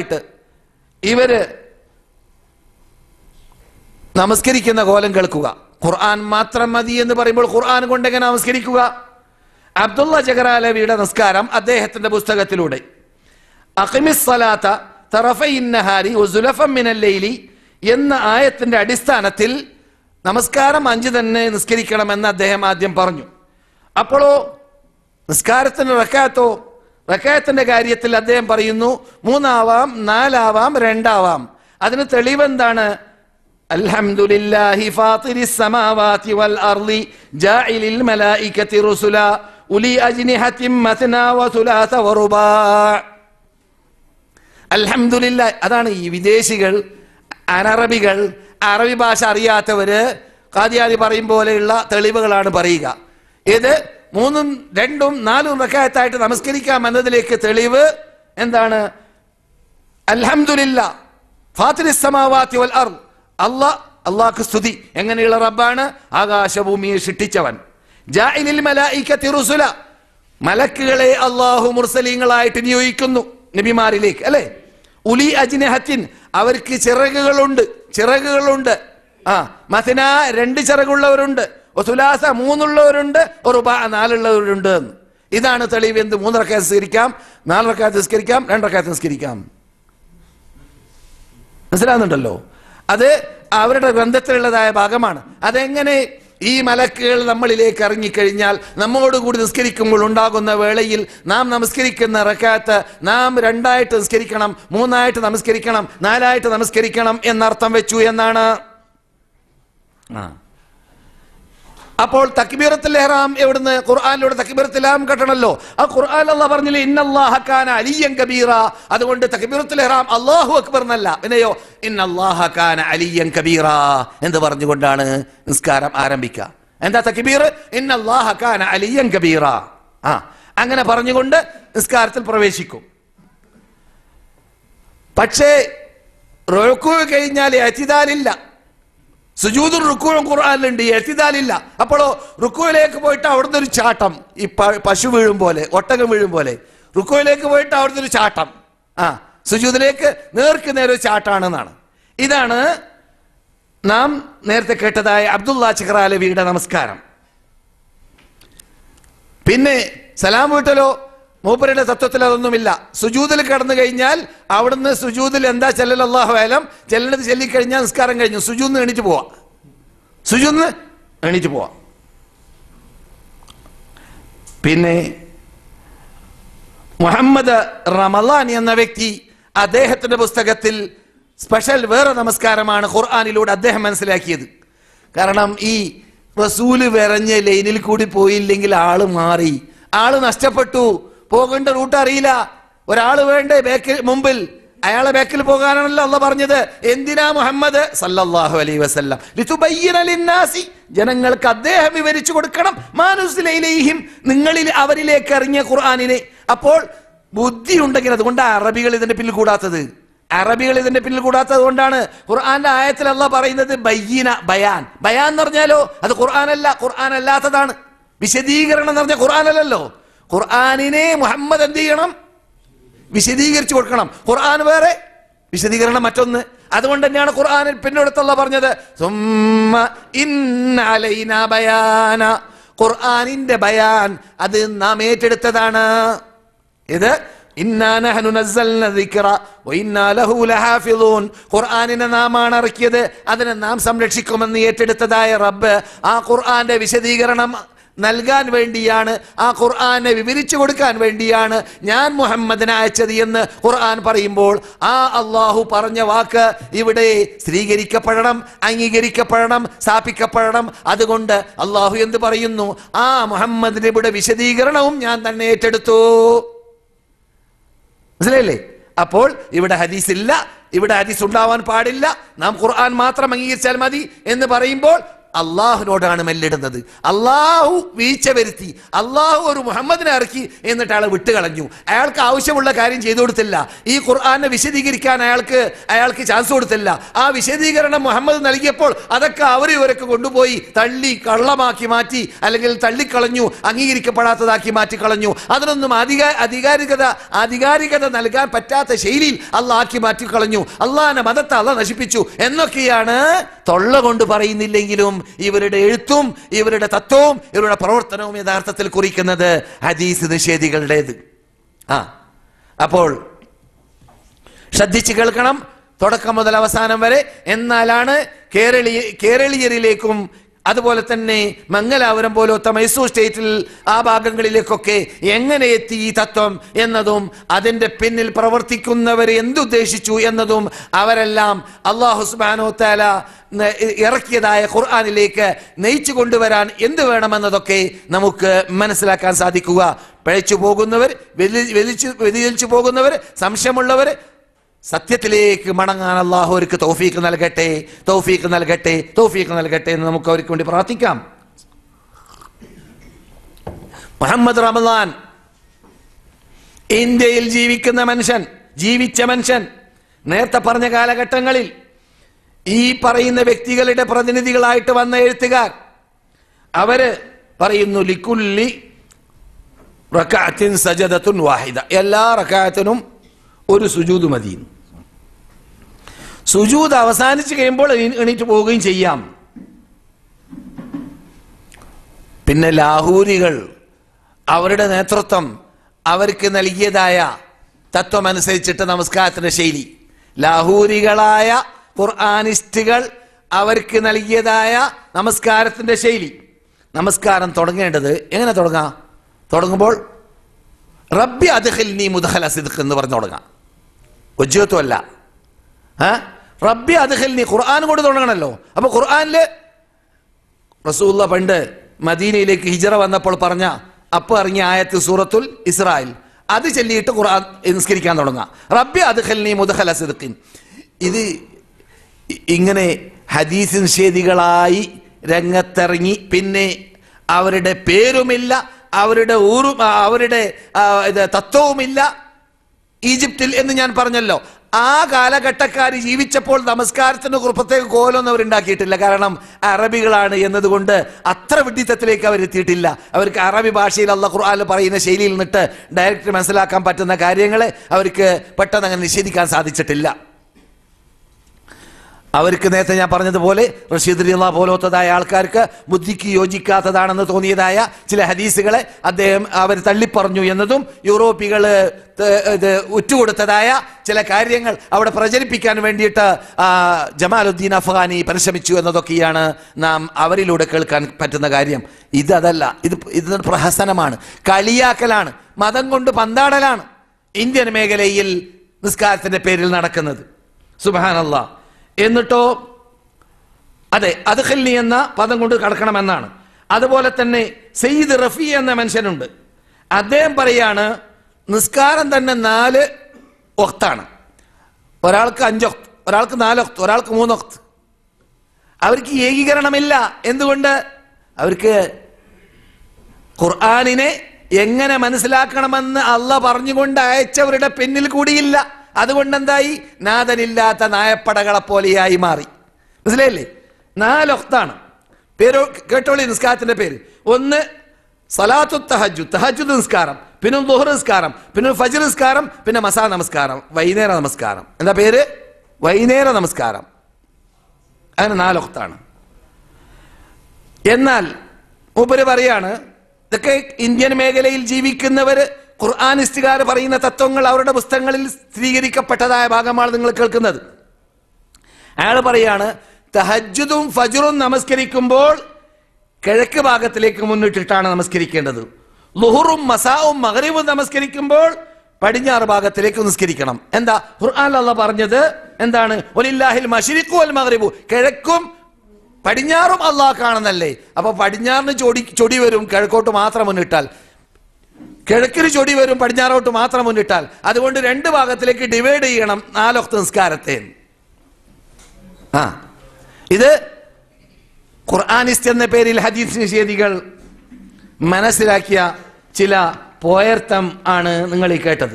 പതിവായിട്ട് ഇവർ നമസ്കരിക്കുന്ന കോലം കേൾക്കുക. ഖുർആൻ മാത്രം മതി എന്ന് പറയുമ്പോൾ ഖുർആൻ കൊണ്ട് എങ്ങനെ നമസ്കരിക്കുക? അബ്ദുള്ള ജഗറാലവിയുടെ നമസ്കാരം അദ്ദേഹത്തിന്റെ പുസ്തകത്തിലൂടെ. ലൈലി എന്ന ആയത്തിന്റെ അടിസ്ഥാനത്തിൽ നമസ്കാരം അഞ്ച് തന്നെ നിസ്കരിക്കണമെന്ന് അദ്ദേഹം ആദ്യം പറഞ്ഞു. അപ്പോഴോ നിസ്കാരത്തിന് റക്കാത്തോ റക്കാത്തിന്റെ കാര്യത്തിൽ അദ്ദേഹം പറയുന്നു മൂന്നാവാം നാലാവാം രണ്ടാവാം. അതിന് തെളിവെന്താണ്? അൽഹംദുലില്ലാഹി വൽ അർളി ജാഇലിൽ മലായികതി റുസുല ഉലി മത്നാ അതാണ് ഈ വിദേശികൾ അനറബികൾ അറബി ഭാഷ അറിയാത്തവര് കാദിയാലി പറയും പോലെയുള്ള തെളിവുകളാണ് പറയുക. ഇത് മൂന്നും രണ്ടും നാലും റക്കായത്തായിട്ട് നമസ്കരിക്കാം എന്നതിലേക്ക് തെളിവ് എന്താണ്? അൽഹംദുലില്ല. ഫാത്തിരിസ് സമാവാതി വൽ അള്ളാഹ് സ്തുതി. എങ്ങനെയുള്ള റബ്ബാണ്? ആകാശഭൂമിയെ സൃഷ്ടിച്ചവൻ ജാഇലിൽ റുസുല. മലക്കുകളെ അള്ളാഹു മുർസലീങ്ങളായിട്ട് നിയോഗിക്കുന്നു നബിമാരിലേക്ക് അല്ലെ? ഉലി അജ്നഹത്തിൻ അവർക്ക് ചിറകുകളുണ്ട് ചിറകുകളുണ്ട്. ആ മഥന രണ്ട് ചിറകുള്ളവരുണ്ട്. ഒസുലാസ മൂന്നുള്ളവരുണ്ട് ഒരു നാലുള്ളവരുണ്ട്. ഇതാണ് തെളിവ് എന്ത്? മൂന്നരക്കാത്ത് നിസ്കരിക്കാം നാലരക്കാത്ത് നിസ്കരിക്കാം രണ്ടരക്കാത്ത് നിസ്കരിക്കാം. മനസ്സിലാകുന്നുണ്ടല്ലോ? അത് അവരുടെ ഗ്രന്ഥത്തിലുള്ളതായ ഭാഗമാണ്. അതെങ്ങനെ ഈ മലക്കുകൾ നമ്മളിലേക്ക് ഇറങ്ങിക്കഴിഞ്ഞാൽ നമ്മോടുകൂടി നിസ്കരിക്കുമ്പോൾ ഉണ്ടാകുന്ന വേളയിൽ നാം നമസ്കരിക്കുന്ന റക്കാത്ത് നാം രണ്ടായിട്ട് നിസ്കരിക്കണം മൂന്നായിട്ട് നമസ്കരിക്കണം നാലായിട്ട് നമസ്കരിക്കണം എന്നർത്ഥം വെച്ചു എന്നാണ്. ആ. അപ്പോൾ തക്ബീറത്തുൽ ഇഹ്റാം എവിടുന്ന്? ഖുർആനിലൂടെ തക്ബീറത്തുൽ ഇഹ്റാം കെട്ടണല്ലോ. ആ ഖുർആൻ അല്ല പറഞ്ഞില്ലേ കാന അലിയൻ കബീറ. അതുകൊണ്ട് തക്ബീറത്തുൽ ഇഹ്റാം അല്ലാഹു അക്ബർ എന്നല്ല. പിന്നെയോ കാന അലിയൻ കബീറ. എന്ന് പറഞ്ഞുകൊണ്ടാണ് നിസ്കാരം ആരംഭിക്കുക? എന്താ തക്ബീർ? കാന അലിയൻ കബീറ. ആ അങ്ങനെ പറഞ്ഞുകൊണ്ട് നിസ്കാരത്തിൽ പ്രവേശിക്കും. പക്ഷേ റുക്കു കഴിഞ്ഞാൽ എത്തിദാലില്ല. സുജൂദും റുക്കുവും ഖുർആാനിലുണ്ട് എത്തിദാലില്ല അപ്പോഴോ റുക്കുവിലേക്ക് പോയിട്ട് അവിടുന്ന് ഒരു ചാട്ടം. ഈ പശു വീഴും പോലെ ഒട്ടകം വീഴും പോലെ. റുക്കുവിലേക്ക് പോയിട്ട് അവിടുന്ന് ഒരു ചാട്ടം. ആ സുജൂദിലേക്ക് നേർക്ക് നേരെ ചാട്ടാണെന്നാണ്. ഇതാണ് നാം നേരത്തെ കേട്ടതായ അബ്ദുള്ള ചക്രാലവിയുടെ നമസ്കാരം. പിന്നെ സലാം വീട്ടലോ മൂപ്പരുടെ തത്വത്തിൽ അതൊന്നുമില്ല. സുജൂതിൽ കടന്നു കഴിഞ്ഞാൽ അവിടുന്ന് സുജൂതിൽ എന്താ ചെല്ലൽ അള്ളാഹു ആയാലും ചെല്ലണത് ചെല്ലിക്കഴിഞ്ഞാൽ നിസ്കാരം കഴിഞ്ഞു. സുജൂന്ന് എണീറ്റ് പോവാ. സുജൂന്ന് എണീറ്റ് പോവാ. പിന്നെ മുഹമ്മദ് റമലാൻ എന്ന വ്യക്തി അദ്ദേഹത്തിന്റെ പുസ്തകത്തിൽ സ്പെഷ്യൽ വേറെ നമസ്കാരമാണ് ഖുർആാനിലൂടെ അദ്ദേഹം മനസ്സിലാക്കിയത്. കാരണം ഈ റസൂൽ വിറഞ്ഞ ലൈനിൽ കൂടി പോയില്ലെങ്കിൽ ആൾ മാറി. ആൾ നഷ്ടപ്പെട്ടു. പോകേണ്ട റൂട്ട് അറിയില്ല. ഒരാൾ വേണ്ടേ ബാക്കിൽ മുമ്പിൽ. അയാളെ ബാക്കിൽ പോകാനാണല്ലോ അല്ല പറഞ്ഞത്. എന്തിനാ മുഹമ്മദ്? സല്ലല്ലാഹു അലൈ വസല്ലം. ലിതുബയ്യിന ലിന്നാസി. ജനങ്ങൾക്ക് അദ്ദേഹം വിവരിച്ചു കൊടുക്കണം. മാനുസിലയിലേഹിം നിങ്ങളിൽ അവരിലേക്ക് എറിഞ്ഞ ഖുർആാനിനെ. അപ്പോൾ ബുദ്ധി ഉണ്ടെങ്കിൽ അതുകൊണ്ട് അറബികൾ ഇതിന്റെ പിന്നിൽ കൂടാത്തത്. അറബികൾ ഇതിന്റെ പിന്നിൽ കൂടാത്തത് കൊണ്ടാണ് ഖുർആന്റെ ആയത്തിൽ അല്ല പറയുന്നത് ബയ്യന ബയാൻ. ബയാൻ എന്ന് പറഞ്ഞാലോ? അത് ഖുർആനല്ല. ഖുർആൻ അല്ലാത്തതാണ് വിശദീകരണം എന്ന് പറഞ്ഞാൽ ഖുർആനല്ലല്ലോ. ഖുർആനിനെ മുഹമ്മദ് എന്ത് ചെയ്യണം? വിശദീകരിച്ചു കൊടുക്കണം. ഖുർആൻ വേറെ വിശദീകരണം മറ്റൊന്ന്. അതുകൊണ്ട് തന്നെയാണ് ഖുർആാനിൽ പിന്നോടത്തുള്ള പറഞ്ഞത് ബയാന. ഖുർആനിന്റെ ബയാൻ അത് നാം ഏറ്റെടുത്തതാണ്. ഇത് ഖുർആനിനെ നാമാണ് ഇറക്കിയത് അതിനെ നാം സംരക്ഷിക്കുമെന്ന് ഏറ്റെടുത്തതായ റബ്ബ് ആ ഖുർആന്റെ വിശദീകരണം നൽകാൻ വേണ്ടിയാണ് ആ ഖുർആാനെ വിവരിച്ചു കൊടുക്കാൻ വേണ്ടിയാണ് ഞാൻ മുഹമ്മദിനെ അയച്ചത് എന്ന് ഖുർആൻ പറയുമ്പോൾ ആ അള്ളാഹു പറഞ്ഞ വാക്ക് ഇവിടെ സ്ഥിരീകരിക്കപ്പെടണം അംഗീകരിക്കപ്പെടണം സ്ഥാപിക്കപ്പെടണം. അതുകൊണ്ട് അള്ളാഹു എന്ത് പറയുന്നു? ആ മുഹമ്മദിന്റെ ഇവിടെ വിശദീകരണവും ഞാൻ തന്നെ ഏറ്റെടുത്തു. മനസ്സിലായില്ലേ? അപ്പോൾ ഇവിടെ ഹദീസ് ഇല്ല ഇവിടെ ഹദീസ് ഉണ്ടാവാൻ പാടില്ല. നാം ഖുർആൻ മാത്രം അംഗീകരിച്ചാൽ മതി എന്ന് പറയുമ്പോൾ അള്ളാഹുവിനോടാണ് മെല്ലിടുന്നത്. അള്ളാഹു വീഴ്ച വരുത്തി അള്ളാഹു ഒരു മുഹമ്മദിനെ ഇറക്കി എന്നിട്ട് അയാളെ വിട്ടുകളഞ്ഞു. അയാൾക്ക് ആവശ്യമുള്ള കാര്യം ചെയ്തു കൊടുത്തില്ല. ഈ ഖുർആാനെ വിശദീകരിക്കാൻ അയാൾക്ക് അയാൾക്ക് ചാൻസ് കൊടുത്തില്ല. ആ വിശദീകരണം മുഹമ്മദ് നൽകിയപ്പോൾ അതൊക്കെ അവർ ഇവരൊക്കെ കൊണ്ടുപോയി തള്ളി കള്ളമാക്കി മാറ്റി അല്ലെങ്കിൽ തള്ളിക്കളഞ്ഞു അംഗീകരിക്കപ്പെടാത്തതാക്കി മാറ്റി കളഞ്ഞു. അതിനൊന്നും അധികാ അധികാരികത ആധികാരികത നൽകാൻ പറ്റാത്ത ശൈലിയിൽ ആക്കി മാറ്റി കളഞ്ഞു. അള്ളാഹിന്റെ മതത്തെ അള്ള നശിപ്പിച്ചു. എന്നൊക്കെയാണ് തൊള്ള കൊണ്ട് പറയുന്നില്ലെങ്കിലും ഇവരുടെ എഴുത്തും ഇവരുടെ തത്വവും ഇവരുടെ പ്രവർത്തനവും യഥാർത്ഥത്തിൽ കുറിക്കുന്നത് ഹദീസ് നിഷേധികളുടേത്. ആ അപ്പോൾ ശ്രദ്ധിച്ചു കേൾക്കണം. തുടക്കം മുതൽ അവസാനം വരെ. എന്നാലാണ് കേരളീയ കേരളീയരിലേക്കും അതുപോലെ തന്നെ മംഗലാപുരം പോലത്തെ മൈസൂർ സ്റ്റേറ്റിൽ ആ ഭാഗങ്ങളിലേക്കൊക്കെ എങ്ങനെ എത്തി ഈ തത്വം എന്നതും അതിന്റെ പിന്നിൽ പ്രവർത്തിക്കുന്നവർ എന്തുദ്ദേശിച്ചു എന്നതും അവരെല്ലാം അള്ളാഹു സുബാനോ താല ഇറക്കിയതായ ഖുർആാനിലേക്ക് നയിച്ചു കൊണ്ടുവരാൻ എന്ത് വേണമെന്നതൊക്കെ നമുക്ക് മനസ്സിലാക്കാൻ സാധിക്കുക. പഴിച്ചു പോകുന്നവർ വ്യതി- വ്യതിച്ചു വ്യതിചലിച്ചു പോകുന്നവർ സംശയമുള്ളവർ സത്യത്തിലേക്ക് മടങ്ങാൻ അള്ളാഹു അവർക്ക് തൗഫീക്ക് നൽകട്ടെ തൗഫീക്ക് നൽകട്ടെ തൗഫീക്ക് നൽകട്ടെ എന്ന് നമുക്ക് അവർക്ക് വേണ്ടി പ്രാർത്ഥിക്കാം. മുഹമ്മദ് റമദാൻ ഇന്ത്യയിൽ ജീവിക്കുന്ന മനുഷ്യൻ ജീവിച്ച മനുഷ്യൻ നേരത്തെ പറഞ്ഞ കാലഘട്ടങ്ങളിൽ ഈ പറയുന്ന വ്യക്തികളുടെ പ്രതിനിധികളായിട്ട് വന്ന എഴുത്തുകാർ അവർ പറയുന്നു ലിക്കുല്ലി റക്കാത്തിൻ സജദത്തുൻ വാഹിദ. എല്ലാ റക്കാത്തിനും ഒരു സുജൂത് മതി. സുജൂത് അവസാനിച്ച് കഴിയുമ്പോൾ എണീറ്റ് പോവുകയും ചെയ്യാം. പിന്നെ ലാഹൂരികൾ അവരുടെ നേതൃത്വം അവർക്ക് നൽകിയതായ തത്വം അനുസരിച്ചിട്ട് നമസ്കാരത്തിന്റെ ശൈലി. ലാഹൂരികളായ ഖുർആാനിസ്റ്റുകൾ അവർക്ക് നൽകിയതായ നമസ്കാരത്തിന്റെ ശൈലി. നമസ്കാരം തുടങ്ങേണ്ടത് എങ്ങനെ തുടങ്ങാം? തുടങ്ങുമ്പോൾ റബ്ബി അദ്ഹൽ നീ മുദഹൽ സിദ്ഖ് എന്ന് പറഞ്ഞു തുടങ്ങാം. ഉജ്ജത്വമല്ല ഏ? റബ്ബി അദ്ഖിൽ നീ ഖുർആൻ കൊണ്ട് തുടങ്ങണല്ലോ. അപ്പൊ ഖുർആനിൽ റസൂല്ല പണ്ട് മദീനയിലേക്ക് ഹിജറ വന്നപ്പോൾ പറഞ്ഞ അപ്പൊ ഇറങ്ങിയ ആയത്ത് സൂറത്തുൽ ഇസ്രായേൽ. അത് ചൊല്ലിയിട്ട് ഖുർആൻ നിസ്കരിക്കാൻ തുടങ്ങാം റബ്ബി അദ്ഖിൽ നീ മുദഹല സിദ്ഖിൻ. ഇത് ഇങ്ങനെ ഹദീസ് നിഷേധികളായി രംഗത്തിറങ്ങി പിന്നെ അവരുടെ പേരുമില്ല അവരുടെ ഊറും അവരുടെ തത്വവുമില്ല. ഈജിപ്തിൽ എന്ന് ഞാൻ പറഞ്ഞല്ലോ. ആ കാലഘട്ടക്കാർ ജീവിച്ചപ്പോൾ നമസ്കാരത്തിന് പ്രത്യേക കോലൊന്നും അവരുണ്ടാക്കിയിട്ടില്ല. കാരണം അറബികളാണ് എന്നതുകൊണ്ട് അത്ര വിഡിത്തത്തിലേക്ക് അവരെത്തിയിട്ടില്ല. അവർക്ക് അറബി ഭാഷയിൽ അള്ള ഖുർആൻ പറയുന്ന ശൈലിയിൽ നിന്നിട്ട് ഡയറക്റ്റ് മനസ്സിലാക്കാൻ പറ്റുന്ന കാര്യങ്ങളെ അവർക്ക് പെട്ടെന്ന് അങ്ങനെ നിഷേധിക്കാൻ സാധിച്ചിട്ടില്ല. അവർക്ക് നേരത്തെ ഞാൻ പറഞ്ഞതുപോലെ റഷീദ് റിയുള്ള പോലത്തതായ ആൾക്കാർക്ക് ബുദ്ധിക്ക് യോജിക്കാത്തതാണെന്ന് തോന്നിയതായ ചില ഹദീസുകളെ അദ്ദേഹം അവർ തള്ളിപ്പറഞ്ഞു എന്നതും യൂറോപ്പികൾ ഇത് ഉറ്റുകൊടുത്തതായ ചില കാര്യങ്ങൾ അവിടെ പ്രചരിപ്പിക്കാൻ വേണ്ടിയിട്ട് ജമാലുദ്ദീൻ അഫ്ഗാനി പരിശ്രമിച്ചു എന്നതൊക്കെയാണ് നാം അവരിലൂടെ കേൾക്കാൻ പറ്റുന്ന കാര്യം. ഇതല്ല ഇത് ഇത് പ്രഹസനമാണ് കളിയാക്കലാണ് മതം കൊണ്ട് പന്താടലാണ് ഇന്ത്യൻ മേഖലയിൽ നിസ്കാരത്തിന്റെ പേരിൽ നടക്കുന്നത്. സുബാനല്ല എന്നിട്ടോ അതെ അദ്ഖൽനി എന്ന പദം കൊണ്ട് കടക്കണമെന്നാണ്. അതുപോലെ തന്നെ സെയ്ദ് റഫി എന്ന മനുഷ്യനുണ്ട്. അദ്ദേഹം പറയാണ് നിസ്കാരം തന്നെ നാല് ഒക്താണ് ഒരാൾക്ക് അഞ്ചൊക്ത് ഒരാൾക്ക് നാലൊക്ത് ഒരാൾക്ക് മൂന്നൊക്ത് അവർക്ക് ഏകീകരണമില്ല. എന്തുകൊണ്ട്? അവർക്ക് ഖുർആാനിനെ എങ്ങനെ മനസ്സിലാക്കണമെന്ന് അള്ള പറഞ്ഞുകൊണ്ട് അയച്ചവരുടെ പിന്നിൽ കൂടിയില്ല. അതുകൊണ്ട് എന്തായി നാഥനില്ലാത്ത നായപ്പടകളെ പോലെയായി മാറി. മനസ്സിലായില്ലേ? നാലൊക്താണ്. പേര് കേട്ടോളി നിസ്കാരത്തിന്റെ പേര്. ഒന്ന് സലാത്തു തഹജു തഹജു നിസ്കാരം പിന്നെ ദുഹർ നിസ്കാരം പിന്നെ ഫജർ നിസ്കാരം പിന്നെ മസാ നമസ്കാരം വൈകുന്നേര നമസ്കാരം. എന്താ പേര്? വൈകുന്നേര നമസ്കാരം. അങ്ങനെ നാലൊക്താണ്. എന്നാൽ ഉപര് പറയാണ് ഇതൊക്കെ ഇന്ത്യൻ മേഖലയിൽ ജീവിക്കുന്നവര് ഖുർആാനിസ്റ്റുകാർ പറയുന്ന തത്വങ്ങൾ അവരുടെ പുസ്തകങ്ങളിൽ സ്ഥിരീകരിക്കപ്പെട്ടതായ ഭാഗമാണ് നിങ്ങൾ കേൾക്കുന്നത്. അയാൾ പറയാണ് തഹജ്ജുദും ഫജുറും നമസ്കരിക്കുമ്പോൾ കിഴക്ക് ഭാഗത്തിലേക്ക് മുന്നിട്ടിട്ടാണ് നമസ്കരിക്കേണ്ടത്. ലുഹുറും മസാവും മഗ്‌രിബും നമസ്കരിക്കുമ്പോൾ പടിഞ്ഞാറ് ഭാഗത്തിലേക്ക് നിസ്കരിക്കണം. എന്താ? ഖുർആൻ അല്ല പറഞ്ഞത് എന്താണ്? ഒലില്ലാഹിൽ മഷിരിക്കു അൽ മകരിബു കിഴക്കും പടിഞ്ഞാറും അള്ളാഹ് കാണുന്നല്ലേ? അപ്പൊ പടിഞ്ഞാറിന് ചൊടി ചൊടി വരും കിഴക്കോട്ട് മാത്രം മുന്നിട്ടാൽ. കിഴക്കിന് ചൊടി വരും പടിഞ്ഞാറോട്ട് മാത്രം മുന്നിട്ടാൽ. അതുകൊണ്ട് രണ്ട് ഭാഗത്തിലേക്ക് ഡിവൈഡ് ചെയ്യണം നാലൊക്ത നിസ്കാരത്തെ. ആ. ഇത് ഖുർആാനിസ്റ്റ് എന്ന പേരിൽ ഹദീസ് നിഷേധികൾ മനസ്സിലാക്കിയ ചില പോയർത്ഥം ആണ് നിങ്ങൾ ഈ കേട്ടത്.